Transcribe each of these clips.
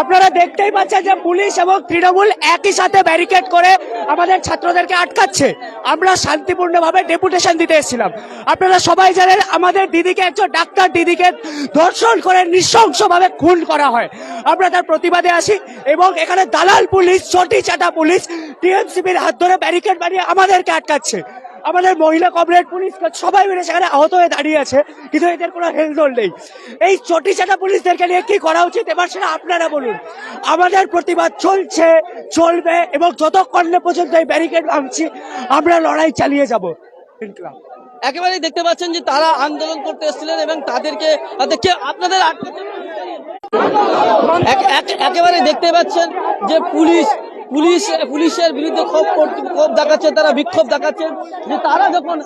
আপনারা দেখতেই পাচ্ছেন যে পুলিশ এবং তৃণমূল একই সাথে ব্যারিকেড করে আমাদের ছাত্রদেরকে আটকাচ্ছে। আমরা শান্তিপূর্ণভাবে ডেপুটেশন দিতে এসেছিলাম। আপনারা সবাই জানেন, আমাদের দিদিকে একজন ডাক্তার দিদিকে ধর্ষণ করে নৃশংসভাবে খুন করা হয়। আমরা তার প্রতিবাদে আসি এবং এখানে দালাল পুলিশ চটি চাটা পুলিশ টিএমসিপির হাত ধরে ব্যারিকেড বানিয়ে আমাদেরকে আটকাচ্ছে। আমাদের মহিলা কমরেড পুলিশ সবাই মিলে সেখানে আহত হয়ে দাঁড়িয়ে আছে, কিন্তু এদের কোনো হেলদোল নেই। এই চটি চাটা পুলিশদেরকে নিয়ে কি করা উচিত? এবার সেটা আপনারা বলুন। আমাদের প্রতিবাদ চলছে, চলবে, এবং যতক্ষণ পর্যন্ত এই ব্যারিকেড ভাঙছি, আমরা লড়াই চালিয়ে যাব। একেবারেই দেখতে পাচ্ছেন যে তারা আন্দোলন করতে এসেছিলেন এবং তাদেরকে আপনাদের একেবারে দেখতে পাচ্ছেন যে পুলিশ পুলিশ, পুলিশের বিরুদ্ধে ক্ষোভ ক্ষোভ দেখাচ্ছেন তারা বিক্ষোভ দেখাচ্ছেন যে তারা যখন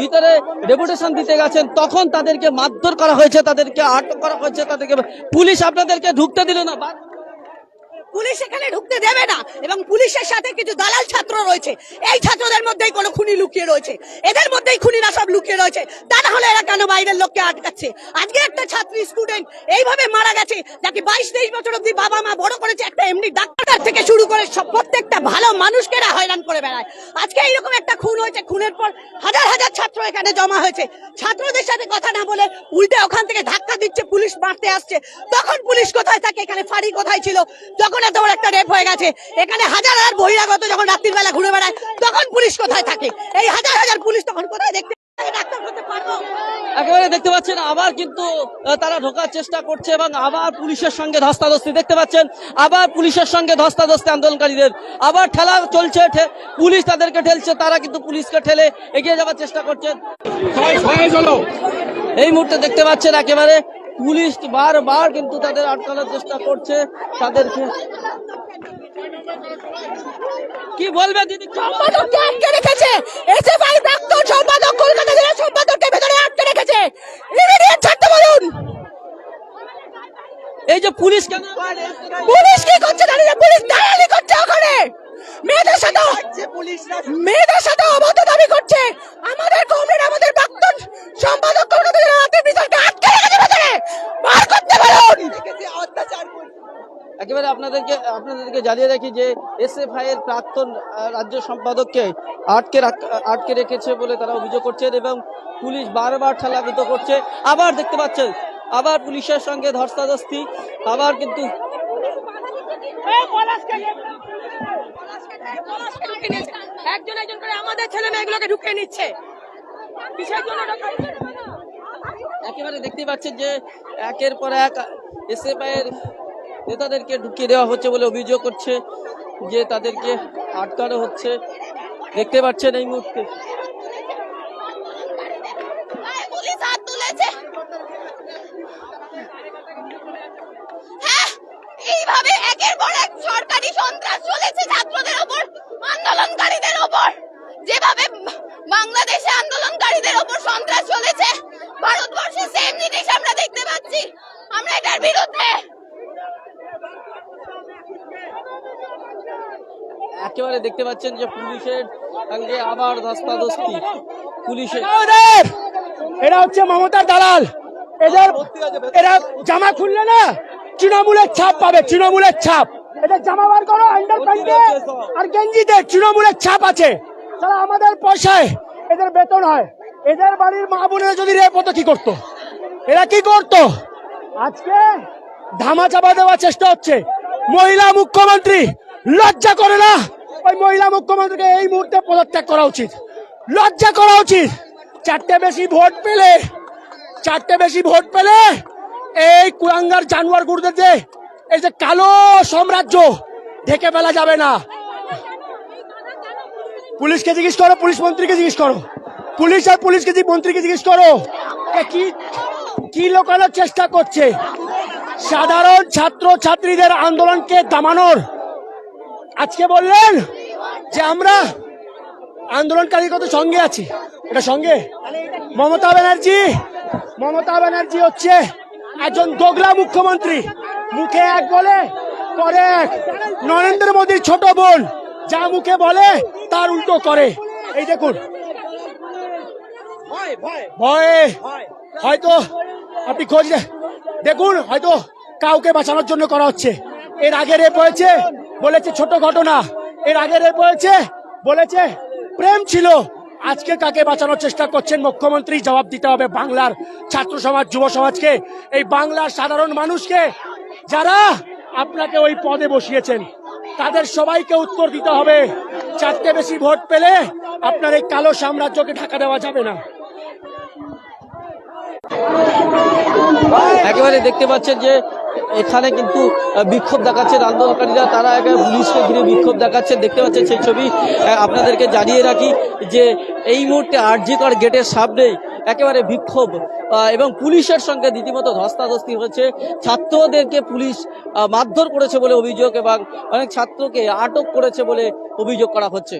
ভিতরে ডেপুটেশন দিতে গেছেন, তখন তাদেরকে মারধর করা হয়েছে, তাদেরকে আটক করা হয়েছে, তাদেরকে পুলিশ আপনাদেরকে ঢুকতে দিল না। পুলিশ এখানে ঢুকতে দেবে না, এবং পুলিশের সাথে কিছু দালাল ছাত্র রয়েছে। এই ছাত্রদের মধ্যেই কোনো খুনি লুকিয়ে রয়েছে। এদের মধ্যেই খুনিরা সব লুকিয়ে রয়েছে। তা না হলে এরা কেন বাইরের লোককে আটকাচ্ছে? আজকে একটা ছাত্রী স্টুডেন্ট এইভাবে মারা গেছে, যাকে বাইশ তেইশ বছর অব্দি বাবা মা বড় করেছে, একটা এমনি ডাক্তার শুরু করে সব প্রত্যেকটা ভালো মানুষকে হয়রান করে বেড়ায়। আজকে এইরকম একটা খুন হয়েছে, খুনের পর হাজার হাজার ছাত্র এখানে জমা হয়েছে। ছাত্রদের সাথে কথা না বলে উল্টে ওখান থেকে ধাক্কা দিচ্ছে, পুলিশ মারতে আসছে। তখন পুলিশ কোথায় থাকে? এখানে ফাঁড়ি কোথায় ছিল? যখন এত বড় একটা রেপ হয়ে গেছে, এখানে হাজার হাজার বহিরাগত যখন রাত্রির বেলা ঘুরে বেড়ায়, তখন পুলিশ কোথায় থাকে? এই হাজার হাজার পুলিশ তখন কোথায় দেখতে পায়? ডাক্তার করতে পারব একেবারে দেখতে পাচ্ছেন আবার কিন্তু তারা ঢোকার চেষ্টা করছে এবং আবার পুলিশের সঙ্গে ধস্তাধস্তি দেখতে পাচ্ছেন আবার পুলিশের সঙ্গে ধস্তাধস্তি আন্দোলনকারীদের আবার ঠেলা চলছে পুলিশ তাদেরকে ঠেলছে তারা কিন্তু পুলিশকে ঠেলে এগিয়ে যাওয়ার চেষ্টা করছেন এই মুহূর্তে দেখতে পাচ্ছেন একেবারে পুলিশ বারবার কিন্তু তাদের আটকানোর চেষ্টা করছে তাদেরকে কি বলবে দিদি? কি সম্পাদককে আটকে রেখেছে। এসএফআই প্রাক্তন সম্পাদক কলকাতা জেলা সম্পাদককে ভেতরে আটকে রেখেছে। ইমিডিয়েট ছাড়তে বলুন। এই যে পুলিশ কেন? পুলিশ কি করছে জানি না পুলিশ দালালি করছে ওখানে। মেয়েদের সাথে মেয়েদের সাথে অবৈধ দাবি করছে আমাদের কমরেড আমাদের প্রাক্তন সম্পাদক কলকাতা জেলার রাতের বিতর্কে আটকে রেখেছে ভেতরে বার করতে বলুন একেবারে আপনাদেরকে আপনাদেরকে জানিয়ে রাখি যে এসএফআই এর প্রাক্তন রাজ্য সম্পাদককে আটকে আটকে রেখেছে বলে তারা অভিযোগ করছেন এবং পুলিশ বারবার ঠেলাবিত করছে আবার দেখতে পাচ্ছেন আবার পুলিশের সঙ্গে ধস্তাধস্তি আবার কিন্তু একজন একজন করে আমাদের ছেলে মেয়েগুলোকে ঢুকিয়ে নিচ্ছে? একেবারে দেখতে পাচ্ছেন যে একের পর এক এসএফআই এর নেতাদেরকে ঢুকিয়ে দেওয়া হচ্ছে বলে অভিযোগ করছে, যে তাদেরকে আটকানো হচ্ছে। দেখতে পাচ্ছেন এই মুহূর্তে। হ্যাঁ এইভাবে একের পর এক সরকারি সন্ত্রাস চলেছে ছাত্রদের ওপর, আন্দোলনকারীদের ওপর। যেভাবে বাংলাদেশে আন্দোলনকারীদের ওপর সন্ত্রাস চলেছে আমরা দেখতে পাচ্ছি। আমরা এটার বিরুদ্ধে একেবারে দেখতে পাচ্ছেন যে পুলিশের সঙ্গে আবার ধস্তাধস্তি পুলিশের। এরা হচ্ছে মমতার দালাল। এদের এরা জামা খুললে না তৃণমূলের ছাপ পাবে তৃণমূলের ছাপ। এদের জামা বার করো আন্ডার আর গেঞ্জিতে তৃণমূলের ছাপ আছে। তারা আমাদের পয়সায় এদের বেতন হয়। এদের বাড়ির মা বোনেরা যদি রেপ হতো কি করতো? এরা কি করতো? আজকে ধামা চাপা দেওয়ার চেষ্টা হচ্ছে। মহিলা মুখ্যমন্ত্রী লজ্জা করে না। ওই মহিলা মুখ্যমন্ত্রীকে এই মুহূর্তে পদত্যাগ করা উচিত। লজ্জা করা উচিত। চারটে বেশি ভোট পেলে, চারটে বেশি ভোট পেলে এই কুয়াঙ্গার জানোয়ার গুরুদের যে, এই যে কালো সাম্রাজ্য ঢেকে ফেলা যাবে না। পুলিশকে জিজ্ঞেস করো, পুলিশ মন্ত্রীকে জিজ্ঞেস করো। পুলিশ আর পুলিশকে মন্ত্রীকে জিজ্ঞেস করো কি কি লোকানোর চেষ্টা করছে। সাধারণ ছাত্র ছাত্রীদের আন্দোলনকে দামানোর। আজকে বললেন যে আমরা আন্দোলনকারীর কত সঙ্গে আছি? এটা সঙ্গে? মমতা ব্যানার্জি মমতা ব্যানার্জি হচ্ছে একজন দোগলা মুখ্যমন্ত্রী। মুখে এক বলে করে এক। নরেন্দ্র মোদীর ছোট বোন, যা মুখে বলে, তার উল্টো করে। এই দেখুন। ভয়ে। হয়তো আপনি খোঁজ দেখুন, হয়তো কাউকে বাঁচানোর জন্য করা হচ্ছে। এর আগে রেপ হয়েছে, বলেছে ছোট ঘটনা। এর আগে রেপ হয়েছে বলেছে, প্রেম ছিল। আজকে কাকে বাঁচানোর চেষ্টা করছেন মুখ্যমন্ত্রী? জবাব দিতে হবে বাংলার ছাত্র সমাজ, যুব সমাজকে। এই বাংলার সাধারণ মানুষকে যারা আপনাকে ওই পদে বসিয়েছেন, তাদের সবাইকে উত্তর দিতে হবে। চারটে বেশি ভোট পেলে আপনার এই কালো সাম্রাজ্যকে ঢাকা দেওয়া যাবে না। একেবারে দেখতে পাচ্ছেন যে এখানে কিন্তু বিক্ষোভ দেখাচ্ছেন আন্দোলনকারীরা। তারা একেবারে পুলিশকে ঘিরে বিক্ষোভ দেখাচ্ছেন দেখতে পাচ্ছেন সেই ছবি। আপনাদেরকে জানিয়ে রাখি যে এই মুহূর্তে আরজিকর গেটের সামনেই একেবারে বিক্ষোভ। এবং পুলিশের সঙ্গে রীতিমতো ধস্তাধস্তি হয়েছে। ছাত্রদেরকে পুলিশ মারধর করেছে বলে অভিযোগ এবং অনেক ছাত্রকে আটক করেছে বলে অভিযোগ করা হচ্ছে।